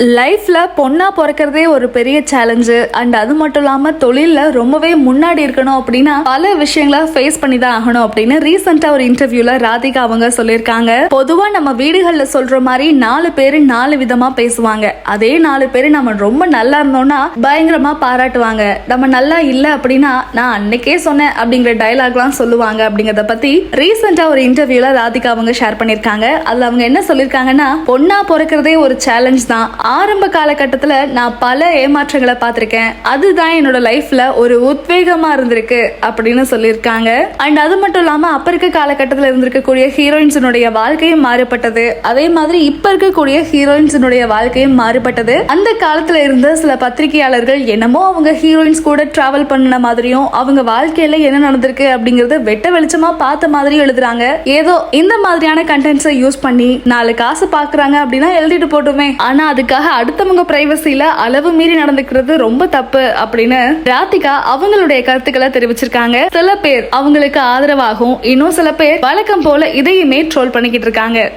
லைஃப்பில் பொண்ணாக பிறக்கிறதே ஒரு பெரிய சேலஞ்சு அண்ட் அது மட்டும் இல்லாமல் தொழிலில் ரொம்பவே முன்னாடி இருக்கணும் அப்படின்னா பல விஷயங்களை ஃபேஸ் பண்ணி தான் ஆகணும் அப்படின்னு ரீசெண்டாக ஒரு இன்டர்வியூவில் ராதிகா அவங்க சொல்லியிருக்காங்க. பொதுவாக நம்ம வீடுகளில் சொல்கிற மாதிரி நாலு பேர் நாலு விதமாக பேசுவாங்க. அதே நாலு பேர் நம்ம ரொம்ப நல்லா இருந்தோம்னா பயங்கரமாக பாராட்டுவாங்க. நம்ம நல்லா இல்லை அப்படின்னா நான் அன்னைக்கே சொன்னேன் அப்படிங்கிற டயலாக்லாம் சொல்லுவாங்க அப்படிங்கிறத பற்றி ரீசெண்டாக ஒரு இன்டர்வியூவில் ராதிகா அவங்க ஷேர் பண்ணிருக்காங்க அதில் அவங்க என்ன சொல்லியிருக்காங்கன்னா பொண்ணாக பிறக்கிறதே ஒரு சேலஞ்ச் தான். ஆரம்ப காலகட்டத்தில் நான் பல ஏமாற்றங்களை பார்த்துருக்கேன். அதுதான் என்னோட லைஃப்ல ஒரு உத்வேகமா இருந்திருக்கு அப்படின்னு சொல்லியிருக்காங்க. அண்ட் அது மட்டும் இல்லாம அப்ப இருக்க காலகட்டத்தில் இருந்திருக்கக்கூடிய ஹீரோயின்ஸினுடைய வாழ்க்கையும் மாறுபட்டது. அதே மாதிரி இப்ப இருக்கக்கூடிய ஹீரோயின்ஸினுடைய வாழ்க்கையும் மாறுபட்டது. அந்த காலத்துல இருந்த சில பத்திரிகையாளர்கள் என்னமோ அவங்க ஹீரோயின்ஸ் கூட டிராவல் பண்ண மாதிரியும் அவங்க வாழ்க்கையில என்ன நடந்திருக்கு அப்படிங்கறத வெட்ட வெளிச்சமா பார்த்த மாதிரியும் எழுதுறாங்க. ஏதோ இந்த மாதிரியான கண்டென்ட்ஸை யூஸ் பண்ணி நாலு காசு பாக்குறாங்க அப்படின்னா எழுதிட்டு போட்டுமே ஆனா அதுக்காக அடுத்தவங்க பிரைவசியில அளவு மீறி நடந்துக்கிறது ரொம்ப தப்பு அப்படின்னு ராதிகா அவங்களுடைய கருத்துக்களை தெரிவிச்சிருக்காங்க. சில பேர் அவங்களுக்கு ஆதரவாகவும் இன்னும் சில பேர் வழக்கம் போல இதையுமே ட்ரோல் பண்ணிக்கிட்டு இருக்காங்க.